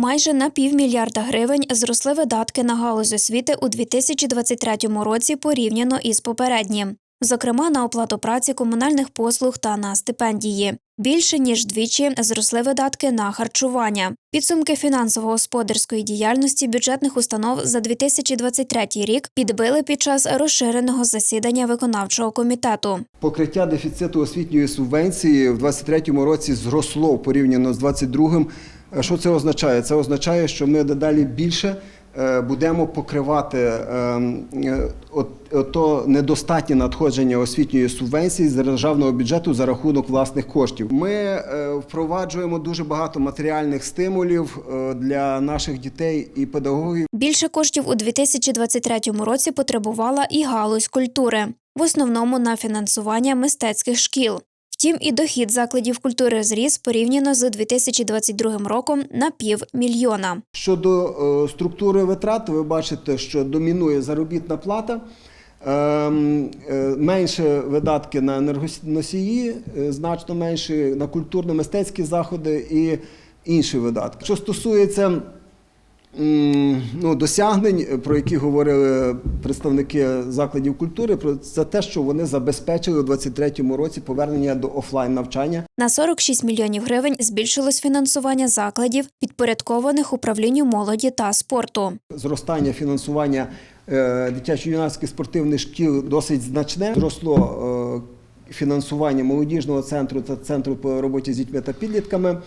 Майже на півмільярда гривень зросли видатки на галузь освіти у 2023 році порівняно із попереднім. Зокрема, на оплату праці, комунальних послуг та на стипендії. Більше ніж двічі зросли видатки на харчування. Підсумки фінансово-господарської діяльності бюджетних установ за 2023 рік підбили під час розширеного засідання виконавчого комітету. Покриття дефіциту освітньої субвенції в 2023 році зросло порівняно з 2022. Е, Що це означає? Це означає, що ми дедалі більше будемо покривати е, е, ото недостатнє надходження освітньої субвенції з державного бюджету за рахунок власних коштів. Ми е, впроваджуємо дуже багато матеріальних стимулів е, для наших дітей і педагогів. Більше коштів у 2023 році потребувала і галузь культури, в основному на фінансування мистецьких шкіл. Втім, і дохід закладів культури зріс порівняно з 2022 роком на півмільйона. Щодо е, структури витрат, ви бачите, що домінує заробітна плата. Ем, е, Менше видатки на енергоносії, е, значно менше на культурно-мистецькі заходи і інші видатки. Що стосується ну, досягнень, е, про які говорили представники закладів культури, про це те, що вони забезпечили у 2023 році повернення до офлайн навчання. На 46 мільйонів гривень збільшилось фінансування закладів, підпорядкованих управлінню молоді та спорту. Зростання фінансування е, дитячо-юнацьких спортивних шкіл досить значне. Зросло е, фінансування молодіжного центру та центру по роботі з дітьми та підлітками.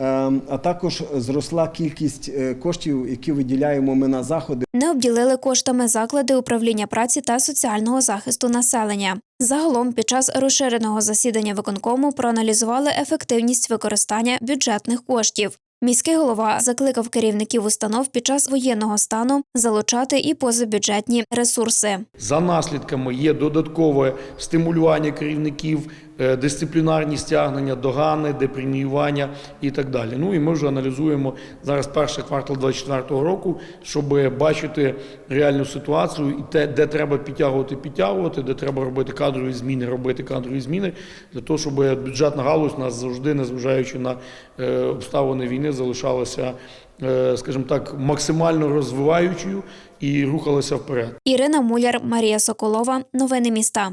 Е, А також зросла кількість е, коштів, які виділяємо ми на заходи. Не обділили коштами заклади управління праці та соціального захисту населення. Загалом, під час розширеного засідання виконкому проаналізували ефективність використання бюджетних коштів. Міський голова закликав керівників установ під час воєнного стану залучати і позабюджетні ресурси. За наслідками є додаткове стимулювання керівників, дисциплінарні стягнення, догани, депреміювання і так далі. Ну і ми вже аналізуємо зараз перший квартал 2024 року, щоб бачити реальну ситуацію і те, де треба підтягувати, підтягувати, де треба робити кадрові зміни, робити кадрові зміни для того, щоб бюджетна галузь нас завжди, незважаючи на е, обставини війни, залишалася, е, скажімо так, максимально розвиваючою і рухалася вперед. Ірина Муляр, Марія Соколова. Новини міста.